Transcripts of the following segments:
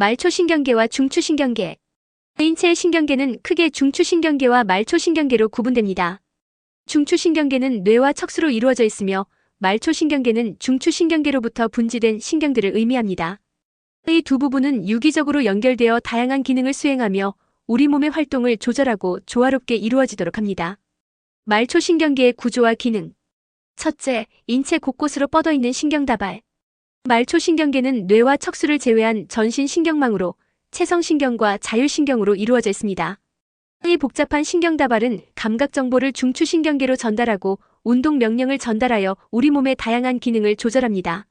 말초신경계와 중추신경계. 인체의 신경계는 크게 중추신경계와 말초신경계로 구분됩니다. 중추신경계는 뇌와 척수로 이루어져 있으며 말초신경계는 중추신경계로부터 분지된 신경들을 의미합니다. 이 두 부분은 유기적으로 연결되어 다양한 기능을 수행하며 우리 몸의 활동을 조절하고 조화롭게 이루어지도록 합니다. 말초신경계의 구조와 기능. 첫째, 인체 곳곳으로 뻗어 있는 신경다발. 말초신경계는 뇌와 척수를 제외한 전신 신경망으로 체성신경과 자율신경으로 이루어져 있습니다. 이 복잡한 신경다발은 감각 정보를 중추신경계로 전달하고 운동 명령을 전달하여 우리 몸의 다양한 기능을 조절합니다.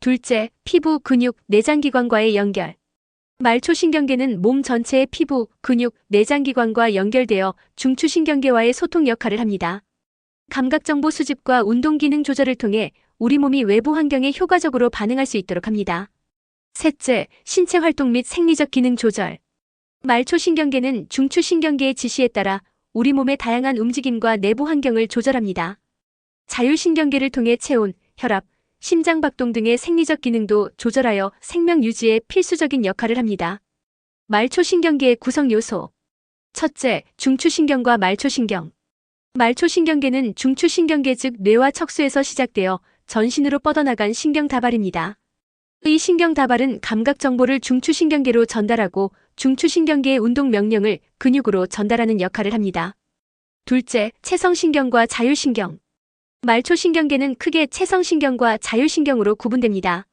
둘째, 피부, 근육, 내장기관과의 연결. 말초신경계는 몸 전체의 피부, 근육, 내장기관과 연결되어 중추신경계와의 소통 역할을 합니다. 감각정보 수집과 운동기능 조절을 통해 우리 몸이 외부 환경에 효과적으로 반응할 수 있도록 합니다. 셋째, 신체 활동 및 생리적 기능 조절. 말초신경계는 중추신경계의 지시에 따라 우리 몸의 다양한 움직임과 내부 환경을 조절합니다. 자율신경계를 통해 체온, 혈압, 심장 박동 등의 생리적 기능도 조절하여 생명 유지에 필수적인 역할을 합니다. 말초신경계의 구성 요소. 첫째, 중추신경과 말초신경. 말초신경계는 중추신경계 즉 뇌와 척수에서 시작되어 전신으로 뻗어나간 신경다발입니다. 이 신경다발은 감각 정보를 중추신경계로 전달하고 중추신경계의 운동 명령을 근육으로 전달하는 역할을 합니다. 둘째, 체성신경과 자율신경. 말초신경계는 크게 체성신경과 자율신경으로 구분됩니다.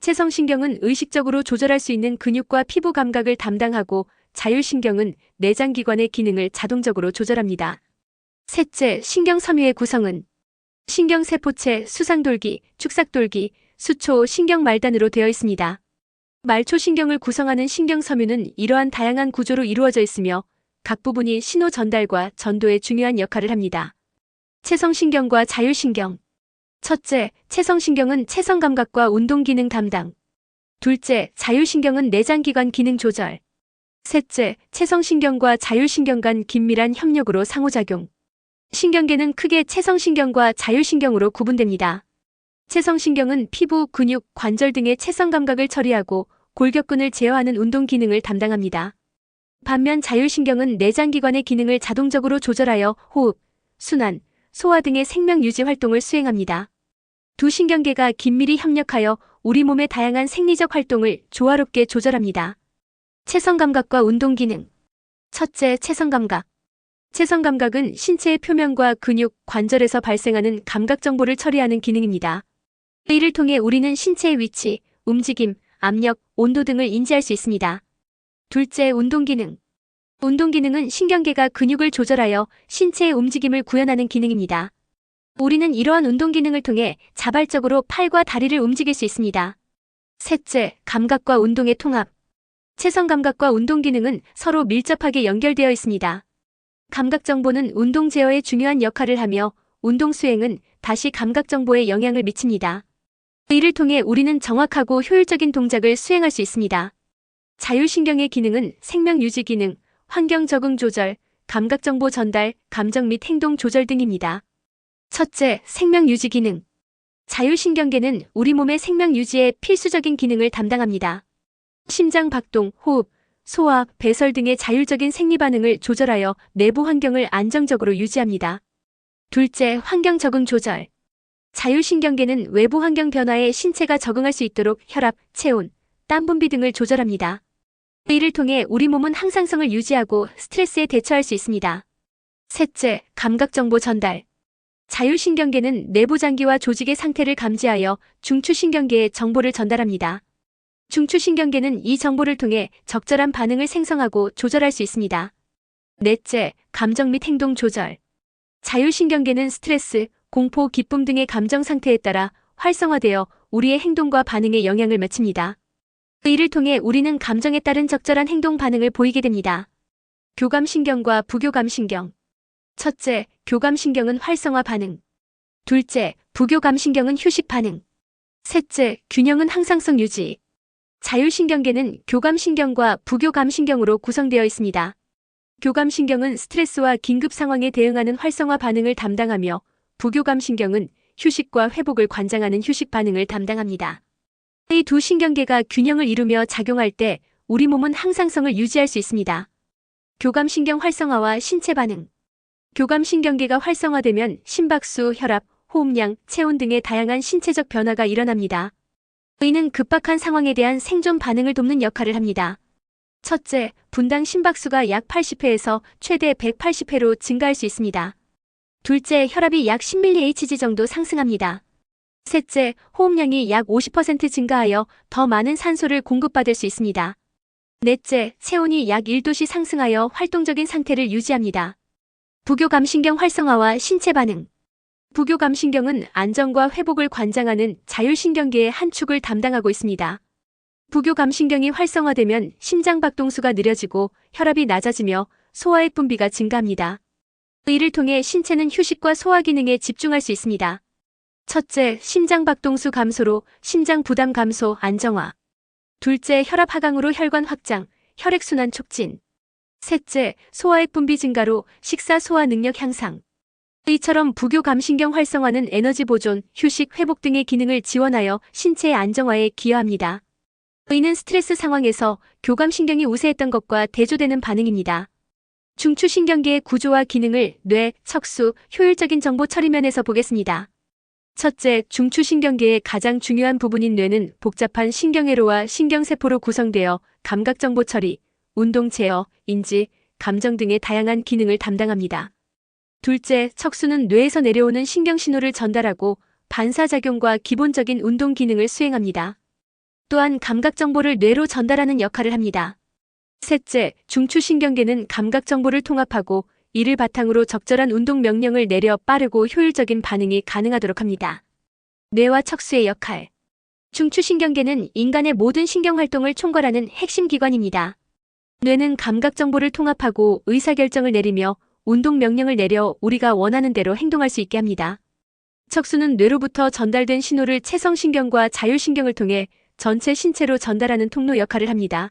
체성신경은 의식적으로 조절할 수 있는 근육과 피부 감각을 담당하고 자율신경은 내장기관의 기능을 자동적으로 조절합니다. 셋째, 신경섬유의 구성은 신경세포체, 수상돌기, 축삭돌기, 수초, 신경말단으로 되어 있습니다. 말초신경을 구성하는 신경섬유는 이러한 다양한 구조로 이루어져 있으며 각 부분이 신호 전달과 전도에 중요한 역할을 합니다. 체성신경과 자율신경. 첫째, 체성신경은 체성감각과 운동기능 담당. 둘째, 자율신경은 내장기관 기능 조절. 셋째, 체성신경과 자율신경 간 긴밀한 협력으로 상호작용. 신경계는 크게 체성신경과 자율신경으로 구분됩니다. 체성신경은 피부, 근육, 관절 등의 체성 감각을 처리하고 골격근을 제어하는 운동 기능을 담당합니다. 반면 자율신경은 내장기관의 기능을 자동적으로 조절하여 호흡, 순환, 소화 등의 생명 유지 활동을 수행합니다. 두 신경계가 긴밀히 협력하여 우리 몸의 다양한 생리적 활동을 조화롭게 조절합니다. 체성 감각과 운동 기능. 첫째, 체성 감각. 체성 감각은 신체의 표면과 근육, 관절에서 발생하는 감각 정보를 처리하는 기능입니다. 이를 통해 우리는 신체의 위치, 움직임, 압력, 온도 등을 인지할 수 있습니다. 둘째, 운동 기능. 운동 기능은 신경계가 근육을 조절하여 신체의 움직임을 구현하는 기능입니다. 우리는 이러한 운동 기능을 통해 자발적으로 팔과 다리를 움직일 수 있습니다. 셋째, 감각과 운동의 통합. 체성 감각과 운동 기능은 서로 밀접하게 연결되어 있습니다. 감각 정보는 운동 제어에 중요한 역할을 하며 운동 수행은 다시 감각 정보에 영향을 미칩니다. 이를 통해 우리는 정확하고 효율적인 동작을 수행할 수 있습니다. 자율신경의 기능은 생명 유지 기능, 환경 적응 조절, 감각 정보 전달, 감정 및 행동 조절 등입니다. 첫째, 생명 유지 기능. 자율신경계는 우리 몸의 생명 유지에 필수적인 기능을 담당합니다. 심장 박동, 호흡, 소화, 배설 등의 자율적인 생리 반응을 조절하여 내부 환경을 안정적으로 유지합니다. 둘째, 환경 적응 조절. 자율신경계는 외부 환경 변화에 신체가 적응할 수 있도록 혈압, 체온, 땀 분비 등을 조절합니다. 이를 통해 우리 몸은 항상성을 유지하고 스트레스에 대처할 수 있습니다. 셋째, 감각 정보 전달. 자율신경계는 내부 장기와 조직의 상태를 감지하여 중추신경계에 정보를 전달합니다. 중추신경계는 이 정보를 통해 적절한 반응을 생성하고 조절할 수 있습니다. 넷째, 감정 및 행동 조절. 자율신경계는 스트레스, 공포, 기쁨 등의 감정 상태에 따라 활성화되어 우리의 행동과 반응에 영향을 미칩니다. 이를 통해 우리는 감정에 따른 적절한 행동 반응을 보이게 됩니다. 교감신경과 부교감신경. 첫째, 교감신경은 활성화 반응. 둘째, 부교감신경은 휴식 반응. 셋째, 균형은 항상성 유지. 자율신경계는 교감신경과 부교감신경으로 구성되어 있습니다. 교감신경은 스트레스와 긴급 상황에 대응하는 활성화 반응을 담당하며 부교감신경은 휴식과 회복을 관장하는 휴식 반응을 담당합니다. 이 두 신경계가 균형을 이루며 작용할 때 우리 몸은 항상성을 유지할 수 있습니다. 교감신경 활성화와 신체 반응. 교감신경계가 활성화되면 심박수, 혈압, 호흡량, 체온 등의 다양한 신체적 변화가 일어납니다. 의는 급박한 상황에 대한 생존 반응을 돕는 역할을 합니다. 첫째, 분당 심박수가 약 80회에서 최대 180회로 증가할 수 있습니다. 둘째, 혈압이 약 10mHg 정도 상승합니다. 셋째, 호흡량이 약 50% 증가하여 더 많은 산소를 공급받을 수 있습니다. 넷째, 체온이 약 1도씨 상승하여 활동적인 상태를 유지합니다. 부교감신경 활성화와 신체 반응. 부교감신경은 안정과 회복을 관장하는 자율신경계의 한 축을 담당하고 있습니다. 부교감신경이 활성화되면 심장박동수가 느려지고 혈압이 낮아지며 소화액 분비가 증가합니다. 이를 통해 신체는 휴식과 소화 기능에 집중할 수 있습니다. 첫째, 심장박동수 감소로 심장 부담 감소 안정화. 둘째, 혈압 하강으로 혈관 확장, 혈액순환 촉진. 셋째, 소화액 분비 증가로 식사 소화 능력 향상. 이처럼 부교감신경 활성화는 에너지 보존, 휴식, 회복 등의 기능을 지원하여 신체의 안정화에 기여합니다. 의는 스트레스 상황에서 교감신경이 우세했던 것과 대조되는 반응입니다. 중추신경계의 구조와 기능을 뇌, 척수, 효율적인 정보 처리 면에서 보겠습니다. 첫째, 중추신경계의 가장 중요한 부분인 뇌는 복잡한 신경회로와 신경세포로 구성되어 감각정보 처리, 운동 제어, 인지, 감정 등의 다양한 기능을 담당합니다. 둘째, 척수는 뇌에서 내려오는 신경신호를 전달하고 반사작용과 기본적인 운동 기능을 수행합니다. 또한 감각정보를 뇌로 전달하는 역할을 합니다. 셋째, 중추신경계는 감각정보를 통합하고 이를 바탕으로 적절한 운동 명령을 내려 빠르고 효율적인 반응이 가능하도록 합니다. 뇌와 척수의 역할. 중추신경계는 인간의 모든 신경활동을 총괄하는 핵심 기관입니다. 뇌는 감각정보를 통합하고 의사결정을 내리며 운동 명령을 내려 우리가 원하는 대로 행동할 수 있게 합니다. 척수는 뇌로부터 전달된 신호를 체성신경과 자율신경을 통해 전체 신체로 전달하는 통로 역할을 합니다.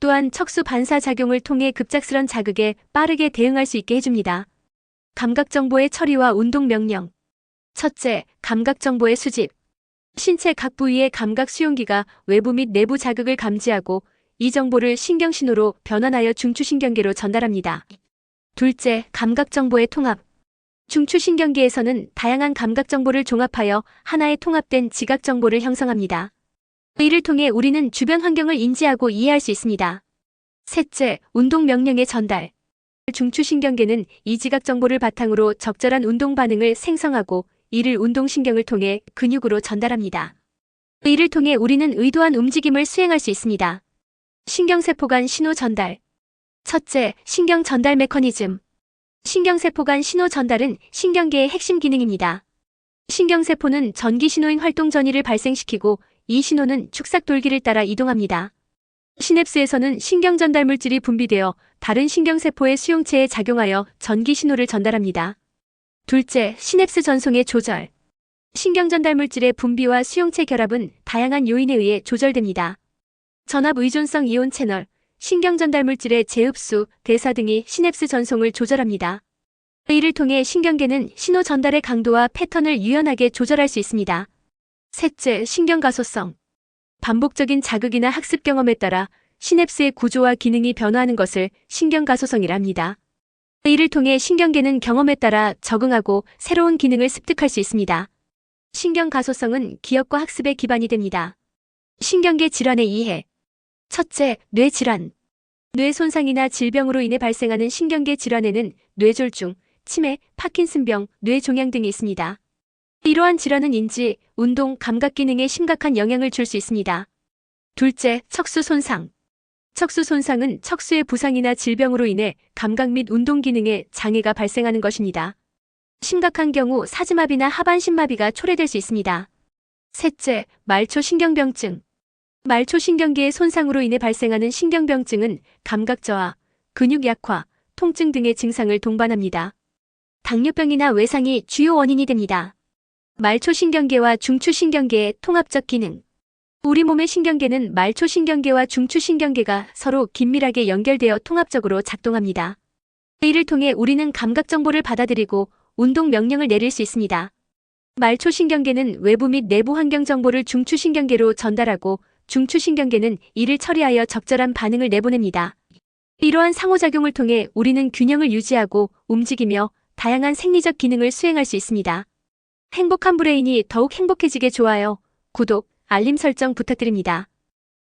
또한 척수 반사작용을 통해 급작스런 자극에 빠르게 대응할 수 있게 해줍니다. 감각정보의 처리와 운동 명령. 첫째, 감각정보의 수집. 신체 각 부위의 감각 수용기가 외부 및 내부 자극을 감지하고 이 정보를 신경신호로 변환하여 중추신경계로 전달합니다. 둘째, 감각정보의 통합. 중추신경계에서는 다양한 감각정보를 종합하여 하나의 통합된 지각정보를 형성합니다. 이를 통해 우리는 주변 환경을 인지하고 이해할 수 있습니다. 셋째, 운동 명령의 전달. 중추신경계는 이 지각 정보를 바탕으로 적절한 운동 반응을 생성하고 이를 운동신경을 통해 근육으로 전달합니다. 이를 통해 우리는 의도한 움직임을 수행할 수 있습니다. 신경세포 간 신호 전달. 첫째, 신경 전달 메커니즘. 신경세포 간 신호 전달은 신경계의 핵심 기능입니다. 신경세포는 전기 신호인 활동 전이를 발생시키고 이 신호는 축삭 돌기를 따라 이동합니다. 시냅스에서는 신경 전달 물질이 분비되어 다른 신경세포의 수용체에 작용하여 전기 신호를 전달합니다. 둘째, 시냅스 전송의 조절. 신경 전달 물질의 분비와 수용체 결합은 다양한 요인에 의해 조절됩니다. 전압 의존성 이온 채널, 신경 전달 물질의 재흡수, 대사 등이 시냅스 전송을 조절합니다. 이를 통해 신경계는 신호 전달의 강도와 패턴을 유연하게 조절할 수 있습니다. 셋째, 신경 가소성. 반복적인 자극이나 학습 경험에 따라 시냅스의 구조와 기능이 변화하는 것을 신경 가소성이라 합니다. 이를 통해 신경계는 경험에 따라 적응하고 새로운 기능을 습득할 수 있습니다. 신경 가소성은 기억과 학습의 기반이 됩니다. 신경계 질환의 이해. 첫째, 뇌 질환. 뇌 손상이나 질병으로 인해 발생하는 신경계 질환에는 뇌졸중, 치매, 파킨슨병, 뇌종양 등이 있습니다. 이러한 질환은 인지, 운동, 감각 기능에 심각한 영향을 줄 수 있습니다. 둘째, 척수 손상. 척수 손상은 척수의 부상이나 질병으로 인해 감각 및 운동 기능에 장애가 발생하는 것입니다. 심각한 경우 사지마비나 하반신마비가 초래될 수 있습니다. 셋째, 말초신경병증. 말초신경계의 손상으로 인해 발생하는 신경병증은 감각 저하, 근육 약화, 통증 등의 증상을 동반합니다. 당뇨병이나 외상이 주요 원인이 됩니다. 말초신경계와 중추신경계의 통합적 기능. 우리 몸의 신경계는 말초신경계와 중추신경계가 서로 긴밀하게 연결되어 통합적으로 작동합니다. 이를 통해 우리는 감각 정보를 받아들이고 운동 명령을 내릴 수 있습니다. 말초신경계는 외부 및 내부 환경 정보를 중추신경계로 전달하고 중추신경계는 이를 처리하여 적절한 반응을 내보냅니다. 이러한 상호작용을 통해 우리는 균형을 유지하고 움직이며 다양한 생리적 기능을 수행할 수 있습니다. 행복한 브레인이 더욱 행복해지게 좋아요, 구독, 알림 설정 부탁드립니다.